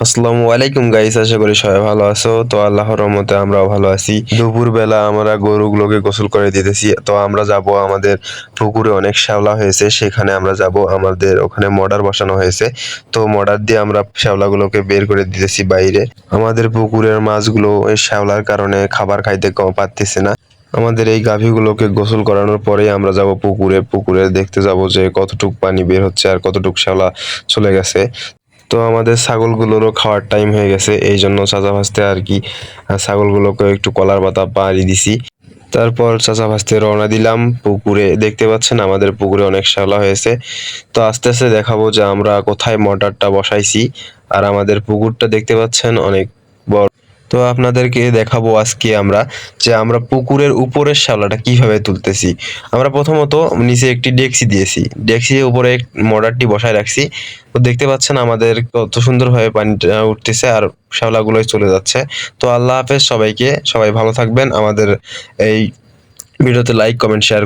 আসসালামু আলাইকুম গাইস আশা করি সবাই ভালো আছো। তো আল্লাহর রহমতে আমরাও ভালো আছি। দুপুর বেলা আমরা গরুগুলোকে গোসল করে দিতেছি। তো আমরা যাব আমাদের পুকুরে, অনেক শ্যাওলা হয়েছে, সেখানে আমরা যাব। আমাদের ওখানে মডার বসানো হয়েছে। তো মর্ডার দিয়ে আমরা শ্যাওলাগুলোকে বের করে দিতেছি বাইরে। আমাদের পুকুরের মাছগুলো এই শ্যাওলার কারণে খাবার খাইতে কম পারতেছে না। আমাদের এই গাভীগুলোকে গোসল করানোর পরেই আমরা যাব পুকুরে। পুকুরে দেখতে যাব যে কতটুক পানি বের হচ্ছে আর কতটুক শ্যাওলা চলে গেছে। তো আমাদের ছাগলগুলোরও খাওয়ার টাইম হয়ে গেছে এই জন্য চাচা ভাসতে আর কি ছাগলগুলোকে একটু কলার পাতা পাড়ি দিছি। তারপর চাচা ভাসতে রওনা দিলাম, পুকুরে দেখতে পাচ্ছেন আমাদের পুকুরে অনেক শ্যালা হয়েছে। তো আস্তে আস্তে দেখাবো যে আমরা কোথায় মোটরটা বসাইছি, আর আমাদের পুকুরটা দেখতে পাচ্ছেন অনেক তো আপনাদেরকে দেখাবো আজকে আমরা যে আমরা পুকুরের উপরের শ্যাওলাটা কীভাবে তুলতেছি। আমরা প্রথমত নিচে একটি ডেক্সি দিয়েছি। ডেক্সির উপরে মোটরটি বসায় রাখছি। তো দেখতে পাচ্ছেন আমাদের কত সুন্দরভাবে পানিটা উঠতেছে আর শ্যাওলাগুলোই চলে যাচ্ছে। তো আল্লাহ হাফেজ সবাইকে, সবাই ভালো থাকবেন। আমাদের এই ভিডিওতে লাইক কমেন্ট শেয়ার